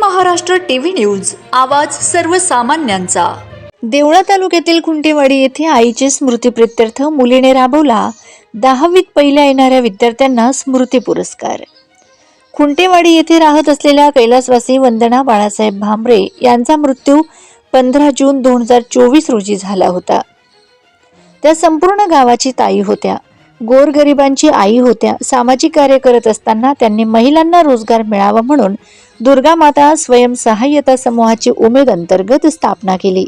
Maharashtra TV news आवाज सर्वसामान्यांचा. देवळा तालुक्यातील खुंटेवाडी येथे आईचे स्मृतिप्रित्यर्थ मुलीने राबवला. दहावीत पहिल्या येणाऱ्या विद्यार्थ्यांना स्मृती पुरस्कार. खुंटेवाडी येथे राहत असलेल्या कैलासवासी वंदना बाळासाहेब भांबरे यांचा मृत्यू पंधरा जून दोन हजार चोवीस रोजी झाला होता. त्या संपूर्ण गावाची ताई होत्या. गोरगरिबांची आई होत्या. सामाजिक कार्य करत असताना त्यांनी महिलांना रोजगार मिळावा म्हणून दुर्गा माता स्वयंसहाय्यता समूहाची उमेद अंतर्गत स्थापना केली.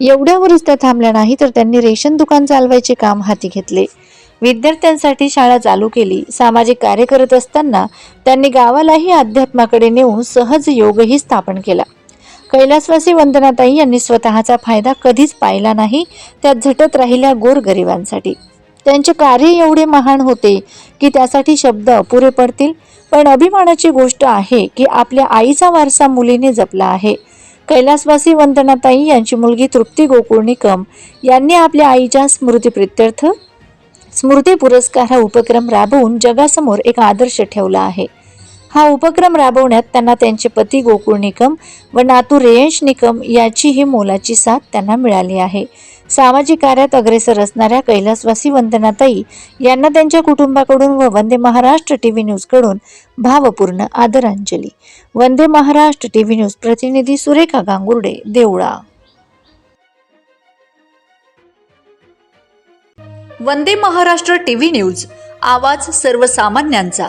एवढ्यावरच त्या थांबल्या नाही तर त्यांनी रेशन दुकान चालवायचे काम हाती घेतले. विद्यार्थ्यांसाठी शाळा चालू केली. सामाजिक कार्य करत असताना त्यांनी गावालाही अध्यात्माकडे नेऊन सहज योगही स्थापन केला. कैलासवासी वंदनाताई यांनी स्वतःचा फायदा कधीच पाहिला नाही. त्या झटत राहिल्या गोरगरिबांसाठी. त्यांचे कार्य एवढे महान होते की त्यासाठी शब्द अपुरे पडतील. पण अभिमानाची गोष्ट आहे की आपल्या आईचा वारसा मुलीने जपला आहे. कैलासवासी वंदनाताई यांची मुलगी तृप्ती गोकुळ यांनी आपल्या आईच्या स्मृतीप्रित्यर्थ स्मृती पुरस्कार हा उपक्रम राबवून जगासमोर एक आदर्श ठेवला आहे. हा उपक्रम राबवण्यात त्यांना त्यांचे पती गोकुळ निकम व नातू रेयंश निकम याचीही मोलाची साथ त्यांना मिळाली आहे. सामाजिक कार्यात अग्रेसर असणाऱ्या कैलासवासी वंदनाताई यांना त्यांच्या कुटुंबाकडून व वंदे महाराष्ट्र टी व्ही न्यूजकडून भावपूर्ण आदरांजली. Vande Maharashtra T V news प्रतिनिधी Surekha Gangurde Deola. Vande Maharashtra T V news आवाज सर्वसामान्यांचा.